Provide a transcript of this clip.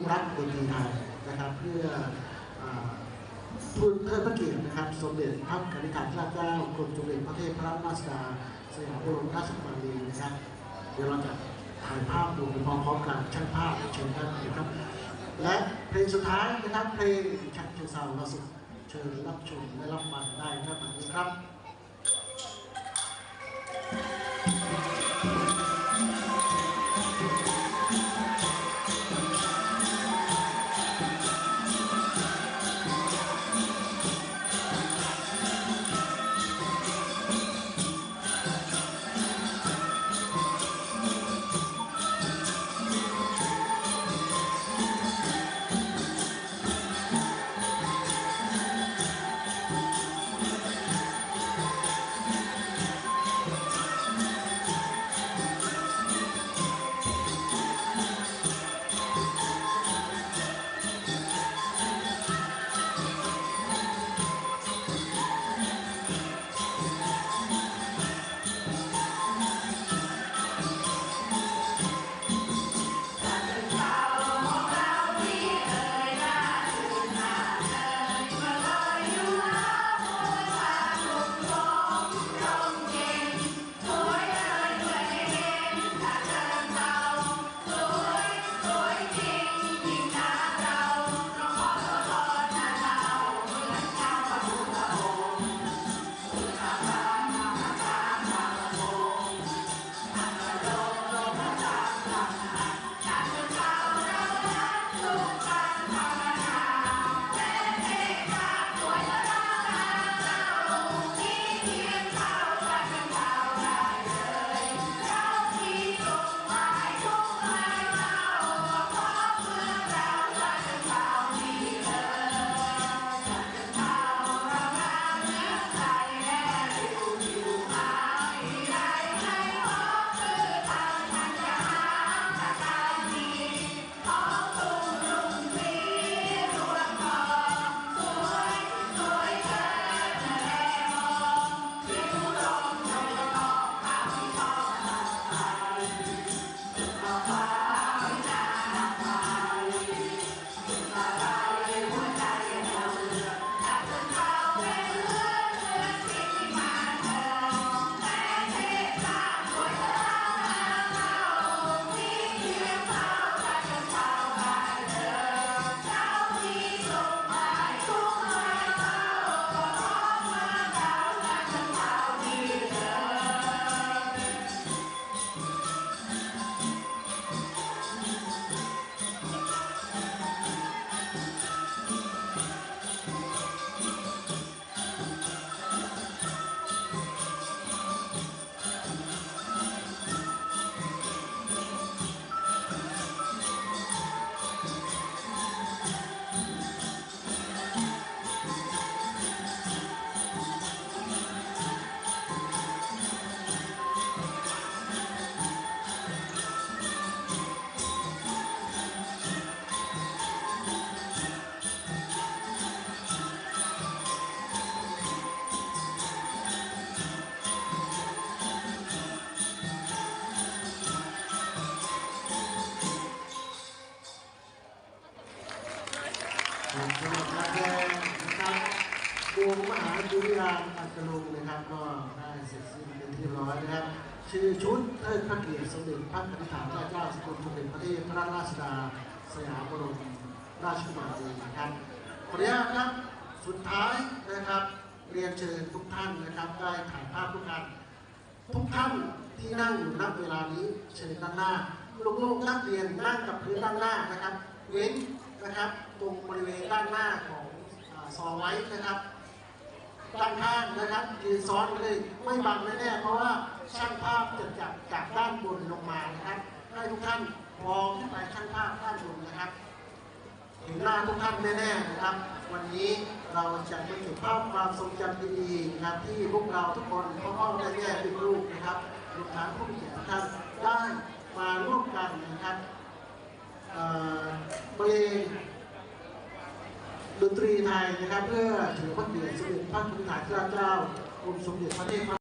ผู้รักดนตรีไทยนะครับ เพื่อทูลเทิดพระเกียรตินะครับ สมเด็จพระกนิษฐาธิราชเจ้ากรมสมเด็จพระเทพพระราชดาสยามบรมราชกุมารีนะครับ เดี๋ยวเราจะถ่ายภาพดูพร้อมๆกันช่างภาพเชิญท่านนะครับ และเพลงสุดท้ายนะครับเพลงชักเชิงเซาเราสุดเชิญรับชมและรับฟังได้ครับนนี้ครับ รับสำหรับนักแสดงนะครับวงมหาจุฬาอัตลุงนะครับก็ได้เสร็จสิ้นเป็นที่ร้อยนะครับ ชื่อชุดเทิดพระเกียรติสมเด็จพระนิธิฐานเจ้าเจ้าสกลสมเด็จพระเทพพระราชดาสยามบรมราชกุมารีนะครับขออนุญาตครับสุดท้ายนะครับ เรียนเชิญทุกท่านนะครับ ได้ถ่ายภาพทุกท่านทุกท่านที่นั่งอยู่ณเวลานี้เชิญด้านหน้าลูกๆนักเรียนนั่งกับพื้นด้านหน้านะครับ เว้นนะครับ ตรงบริเวณด้านหน้าของอซอไว้นะครับด้านข้างนะครับยืนซ้อนเลยไม่บังแน่ๆเพราะว่าช่างภาพจะจับจากด้านบนลงมานะครับให้ทุกท่านมองขึ้นไปช่างภาพด้านบนนะครับเห็นหน้าทุกท่านแน่ๆนะครับ วันนี้เราจะไปเก็บภาพความทรงจำดีๆนะครับที่พวกเราทุกคนพ่อๆแม่ๆลูกนะครับลูกหลานผู้เกียรติทุกท่านได้มาร่วมกันนะครับเอ่อเพลงด นตรีไทยนะครับ เพื่อถือพระเกียรติสมเด็จพระพุทธาเจ้ากรมสมเด็จพระเทพ